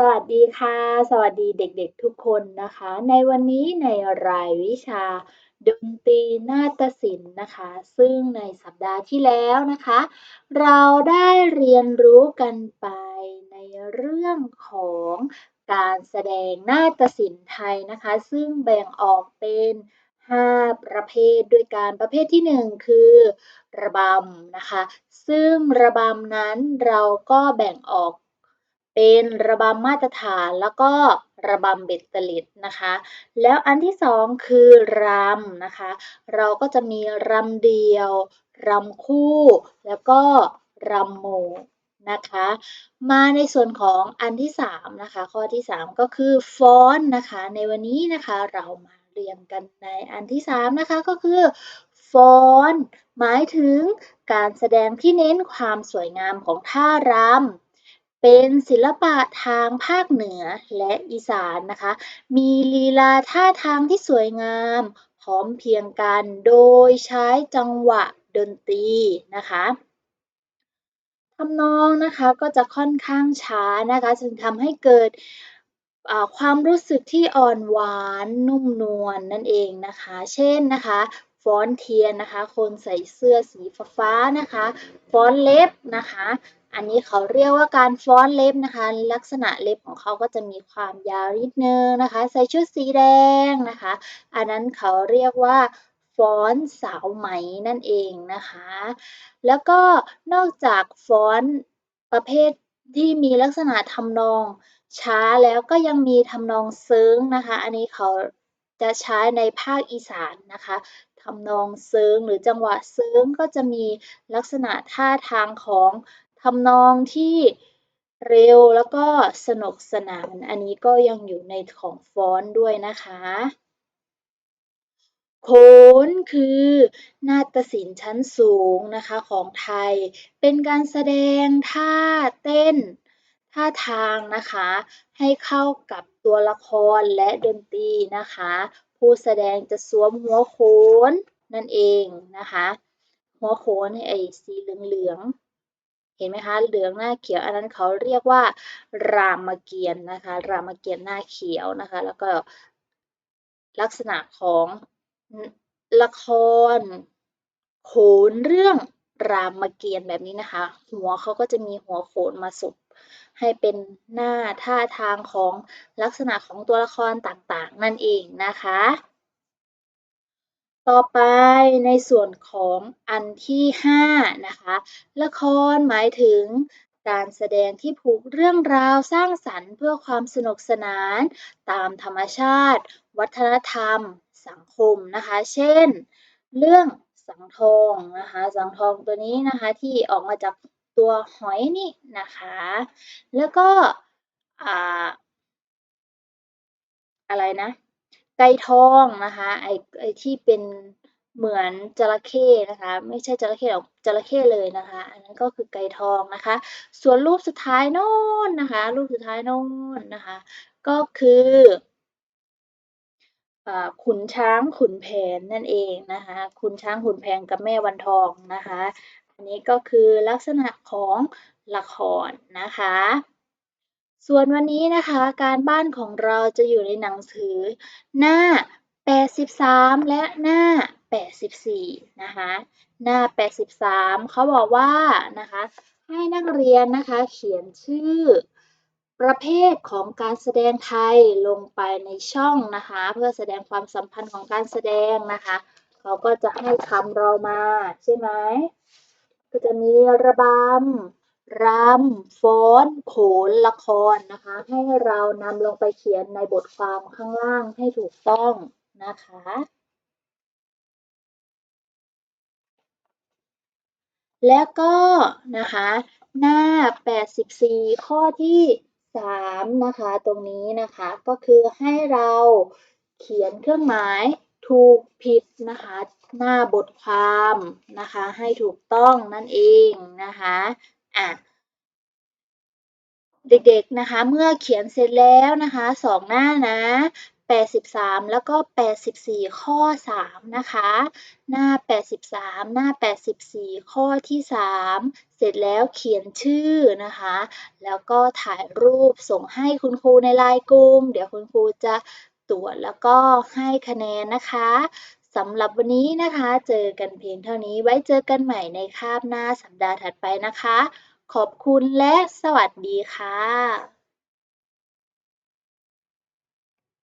สวัสดีค่ะ สวัสดีเด็กๆทุกคนนะคะ ในวันนี้ในรายวิชาดนตรีนาฏศิลป์นะคะ ซึ่งในสัปดาห์ที่แล้วนะคะ เราได้เรียนรู้กันไปในเรื่องของการแสดงนาฏศิลป์ไทยนะคะ ซึ่งแบ่งออกเป็น 5 ประเภทด้วยกันประเภทที่ 1 คือ ระบำนะคะ ซึ่งระบำนั้นเราก็แบ่งออก เป็นระบำมาตรฐานแล้วก็ระบำเบ็ดเตล็ดนะคะ แล้วอันที่สองคือรำนะคะ เราก็จะมีรำเดียว รำคู่ แล้วก็รำหมู่นะคะ มาในส่วนของอันที่สามนะคะ ข้อที่สามก็คือฟ้อนนะคะ ในวันนี้นะคะเรามาเรียนกันในอันที่สามนะคะก็คือฟ้อนหมายถึงการแสดงที่เน้นความสวยงามของท่ารำ เป็นศิลปะทางภาคเหนือและอีสานนะคะ มีลีลาท่าทางที่สวยงาม พร้อมเพียงกันโดยใช้จังหวะดนตรีนะคะทำนองนะคะก็จะค่อนข้างช้านะคะจึงทำให้เกิดความรู้สึกที่อ่อนหวานนุ่มนวลนนั่นเองนะคะ เช่นนะคะฟ้อนเทียนนะคะ คนใส่เสื้อสีฟ้านะคะ ฟ้อนเล็บนะคะ อันนี้เขาเรียกว่าการฟ้อนเล็บนะคะ ลักษณะเล็บของเขาก็จะมีความยาวนิดนึงนะคะ ใส่ชุดสีแดงนะคะ อันนั้นเขาเรียกว่าฟ้อนสาวไหมนั่นเองนะคะ แล้วก็นอกจากฟ้อนประเภทที่มีลักษณะทำนองช้าแล้วก็ยังมีทำนองเซิงนะคะ อันนี้เขาจะใช้ในภาคอีสานนะคะทำนองเซิงหรือจังหวะเซิงก็จะมีลักษณะท่าทางของ ทำนองที่เร็วแล้วก็สนุกสนาน อันนี้ก็ยังอยู่ในของฟ้อนด้วยนะคะ โขนคือนาฏศิลป์ชั้นสูงนะคะของไทย เป็นการแสดงท่าเต้น ท่าทางนะคะ ให้เข้ากับตัวละครและดนตรีนะคะ ผู้แสดงจะสวมหัวโขนนั่นเองนะคะ หัวโขนไอ้สีเหลือง เห็นไหมคะ เหลืองหน้าเขียว อันนั้นเขาเรียกว่า รามเกียรตินะคะ รามเกียรติหน้าเขียวนะคะ แล้วก็ลักษณะของละครโขนเรื่องรามเกียรติแบบนี้นะคะ หัวเขาก็จะมีหัวโขนมาสุบให้เป็นหน้าท่าทางของลักษณะของตัวละครต่างๆ นั่นเองนะคะ ต่อไปในส่วนของอันที่ 5 นะคะ ละครหมายถึงการแสดงที่ผูกเรื่องราวสร้างสรรค์เพื่อความสนุกสนาน ตามธรรมชาติ วัฒนธรรม สังคมนะคะ เช่น เรื่องสังทองนะคะ สังทองตัวนี้นะคะที่ออกมาจากตัวหอยนี่นะคะ แล้วก็อะไรนะ ไก่ทองนะคะไอไอที่เป็นเหมือนจระเข้นะคะ ไม่ใช่จระเข้หรอกจระเข้เลยนะคะ อันนั้นก็คือไก่ทองนะคะ ส่วนรูปสุดท้ายโน่นนะคะ รูปสุดท้ายโน่นนะคะ ก็คือขุนช้างขุนแผนนั่นเองนะคะ ขุนช้างขุนแผนกับแม่วันทองนะคะ อันนี้ก็คือลักษณะของละครนะคะ ส่วนวันนี้นะคะ การบ้านของเราจะอยู่ในหนังสือ หน้า 83 และหน้า 84 นะคะ หน้า 83 เขาบอกว่านะคะ ให้นักเรียนนะคะเขียนชื่อประเภทของการแสดงไทยลงไปในช่องนะคะ เพื่อแสดงความสัมพันธ์ของการแสดงนะคะ เขาก็จะให้คำเรามาใช่ไหมก็จะมีระบำ รำฟ้อนโขนละครนะคะ ให้เรานำลงไปเขียนในบทความข้างล่างให้ถูกต้องนะคะ แล้วก็นะคะ หน้า 84 ข้อที่ 3 นะคะ ตรงนี้นะคะก็คือให้เราเขียนเครื่องหมายถูกผิดนะคะ หน้าบทความนะคะ ให้ถูกต้องนั่นเองนะคะ อะเด็กๆนะคะ เมื่อเขียนเสร็จแล้วนะคะสองหน้านะ 83 แล้วก็ 84 ข้อ 3 นะคะ หน้า 83 หน้า 84 ข้อที่ 3 เสร็จแล้วเขียนชื่อนะคะ แล้วก็ถ่ายรูปส่งให้คุณครูในไลน์กลุ่ม เดี๋ยวคุณครูจะตรวจแล้วก็ให้คะแนนนะคะสำหรับวันนี้นะคะ เจอกันเพียงเท่านี้ไว้เจอกันใหม่ในคาบหน้าสัปดาห์ถัดไปนะคะ ขอบคุณและสวัสดีค่ะ